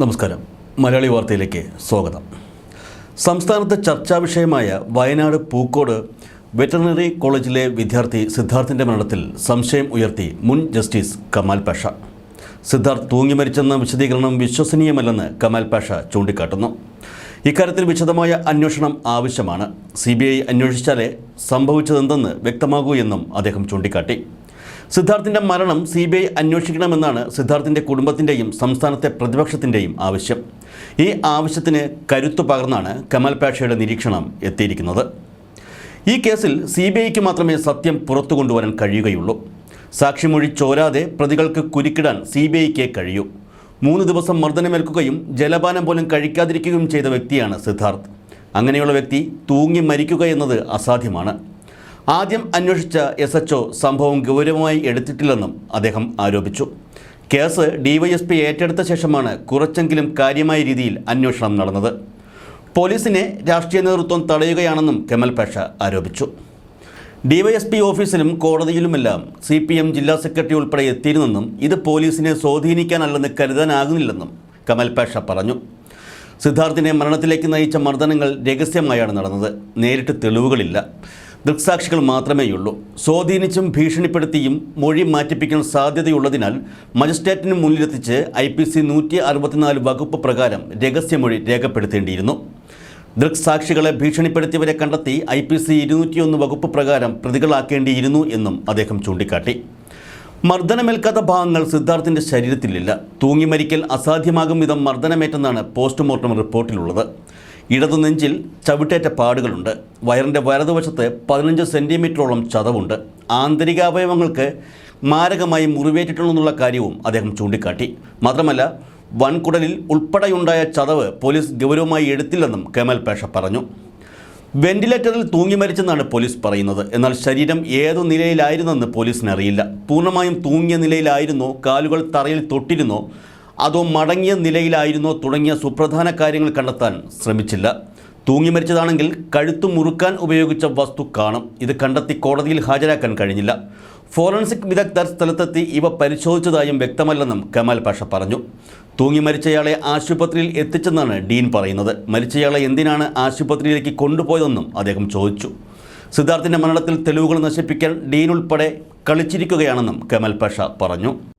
നമസ്കാരം. മലയാളി വാർത്തയിലേക്ക് സ്വാഗതം. സംസ്ഥാനത്ത് ചർച്ചാ വിഷയമായ വയനാട് പൂക്കോട് വെറ്ററിനറി കോളേജിലെ വിദ്യാർത്ഥി സിദ്ധാർത്ഥിന്റെ മരണത്തിൽ സംശയം ഉയർത്തി മുൻ ജസ്റ്റിസ് കമാൽ പാഷ. സിദ്ധാർത്ഥ് തൂങ്ങി മരിച്ചെന്ന വിശദീകരണം വിശ്വസനീയമല്ലെന്ന് കമാൽ പാഷ ചൂണ്ടിക്കാട്ടുന്നു. ഇക്കാര്യത്തിൽ വിശദമായ അന്വേഷണം ആവശ്യമാണ്. സി ബി ഐ അന്വേഷിച്ചാലേ സംഭവിച്ചതെന്തെന്ന് വ്യക്തമാകൂ എന്നും അദ്ദേഹം ചൂണ്ടിക്കാട്ടി. സിദ്ധാർത്ഥിന്റെ മരണം സി ബി ഐ അന്വേഷിക്കണമെന്നാണ് സിദ്ധാർത്ഥിന്റെ കുടുംബത്തിന്റെയും സംസ്ഥാനത്തെ പ്രതിപക്ഷത്തിന്റെയും ആവശ്യം. ഈ ആവശ്യത്തിന് കരുത്തു പകർന്നാണ് കമൽ പാഷയുടെ നിരീക്ഷണം എത്തിയിരിക്കുന്നത്. ഈ കേസിൽ സി ബി ഐക്ക് മാത്രമേ സത്യം പുറത്തു കൊണ്ടുവരാൻ കഴിയുകയുള്ളൂ. സാക്ഷിമൊഴി ചോരാതെ പ്രതികൾക്ക് കുരുക്കിടാൻ സി ബി ഐക്ക് കഴിയൂ. മൂന്ന് ദിവസം മർദ്ദനമേൽക്കുകയും ജലപാനം പോലും കഴിക്കാതിരിക്കുകയും ചെയ്ത വ്യക്തിയാണ് സിദ്ധാർത്ഥ്. അങ്ങനെയുള്ള വ്യക്തി തൂങ്ങി മരിക്കുക എന്നത് അസാധ്യമാണ്. ആദ്യം അന്വേഷിച്ച എസ് എച്ച് സംഭവം ഗൗരവമായി എടുത്തിട്ടില്ലെന്നും അദ്ദേഹം ആരോപിച്ചു. കേസ് ഡിവൈഎസ്പി ഏറ്റെടുത്ത ശേഷമാണ് കുറച്ചെങ്കിലും കാര്യമായ രീതിയിൽ അന്വേഷണം നടന്നത്. പോലീസിനെ രാഷ്ട്രീയ നേതൃത്വം തടയുകയാണെന്നും കെമൽ പാഷ ആരോപിച്ചു. ഡിവൈഎസ്പി ഓഫീസിലും കോടതിയിലുമെല്ലാം സി പി എം ജില്ലാ സെക്രട്ടറി ഉൾപ്പെടെ എത്തിയിരുന്നെന്നും ഇത് പോലീസിനെ സ്വാധീനിക്കാനല്ലെന്ന് കരുതാനാകുന്നില്ലെന്നും കമൽ പാഷ പറഞ്ഞു. സിദ്ധാർത്ഥിനെ മരണത്തിലേക്ക് നയിച്ച മർദ്ദനങ്ങൾ രഹസ്യമായാണ് നടന്നത്. നേരിട്ട് തെളിവുകളില്ല. ദൃക്സാക്ഷികൾ മാത്രമേയുള്ളൂ. സ്വാധീനിച്ചും ഭീഷണിപ്പെടുത്തിയും മൊഴി മാറ്റിപ്പിക്കാൻ സാധ്യതയുള്ളതിനാൽ മജിസ്ട്രേറ്റിന് മുന്നിലെത്തിച്ച് ഐ പി സി നൂറ്റി അറുപത്തിനാല് വകുപ്പ് പ്രകാരം രഹസ്യമൊഴി രേഖപ്പെടുത്തേണ്ടിയിരുന്നു. ദൃക്സാക്ഷികളെ ഭീഷണിപ്പെടുത്തിയവരെ കണ്ടെത്തി ഐ പി സി ഇരുന്നൂറ്റിയൊന്ന് വകുപ്പ് പ്രകാരം പ്രതികളാക്കേണ്ടിയിരുന്നു എന്നും അദ്ദേഹം ചൂണ്ടിക്കാട്ടി. മർദ്ദനമേൽക്കാത്ത ഭാഗങ്ങൾ സിദ്ധാർത്ഥിന്റെ ശരീരത്തിലില്ല. തൂങ്ങിമരിക്കൽ അസാധ്യമാകും വിധം മർദ്ദനമേറ്റെന്നാണ് പോസ്റ്റ്മോർട്ടം റിപ്പോർട്ടിലുള്ളത്. ഇടതു നെഞ്ചിൽ ചവിട്ടേറ്റ പാടുകളുണ്ട്. വയറിന്റെ വലതുവശത്ത് പതിനഞ്ച് സെന്റിമീറ്ററോളം ചതവുണ്ട്. ആന്തരികാവയവങ്ങൾക്ക് മാരകമായി മുറിവേറ്റിട്ടുണ്ടെന്നുള്ള കാര്യവും അദ്ദേഹം ചൂണ്ടിക്കാട്ടി. മാത്രമല്ല വൻകുടലിൽ ഉൾപ്പെടെയുണ്ടായ ചതവ് പോലീസ് ഗൗരവമായി എടുത്തില്ലെന്നും കെമൽ പേഷ പറഞ്ഞു. വെന്റിലേറ്ററിൽ തൂങ്ങി മരിച്ചെന്നാണ് പോലീസ് പറയുന്നത്. എന്നാൽ ശരീരം ഏതു നിലയിലായിരുന്നെന്ന് പോലീസിന് അറിയില്ല പൂർണമായും തൂങ്ങിയ നിലയിലായിരുന്നോ കാലുകൾ തറയിൽ തൊട്ടിരുന്നോ അതോ മടങ്ങിയ നിലയിലായിരുന്നോ തുടങ്ങിയ സുപ്രധാന കാര്യങ്ങൾ കണ്ടെത്താൻ ശ്രമിച്ചില്ല. തൂങ്ങി മരിച്ചതാണെങ്കിൽ കഴുത്തു മുറുക്കാൻ ഉപയോഗിച്ച വസ്തു കാണും. ഇത് കണ്ടെത്തി കോടതിയിൽ ഹാജരാക്കാൻ കഴിഞ്ഞില്ല. ഫോറൻസിക് വിദഗ്ധർ സ്ഥലത്തെത്തി ഇവ പരിശോധിച്ചതായും വ്യക്തമല്ലെന്നും കമാൽ പാഷ പറഞ്ഞു. തൂങ്ങി മരിച്ചയാളെ ആശുപത്രിയിൽ എത്തിച്ചെന്നാണ് ഡീൻ പറയുന്നത്. മരിച്ചയാളെ എന്തിനാണ് ആശുപത്രിയിലേക്ക് കൊണ്ടുപോയതെന്നും അദ്ദേഹം ചോദിച്ചു. സിദ്ധാർത്ഥിന്റെ മരണത്തിൽ തെളിവുകൾ നശിപ്പിക്കാൻ ഡീൻ ഉൾപ്പെടെ കളിച്ചിരിക്കുകയാണെന്നും കമൽ പാഷ പറഞ്ഞു.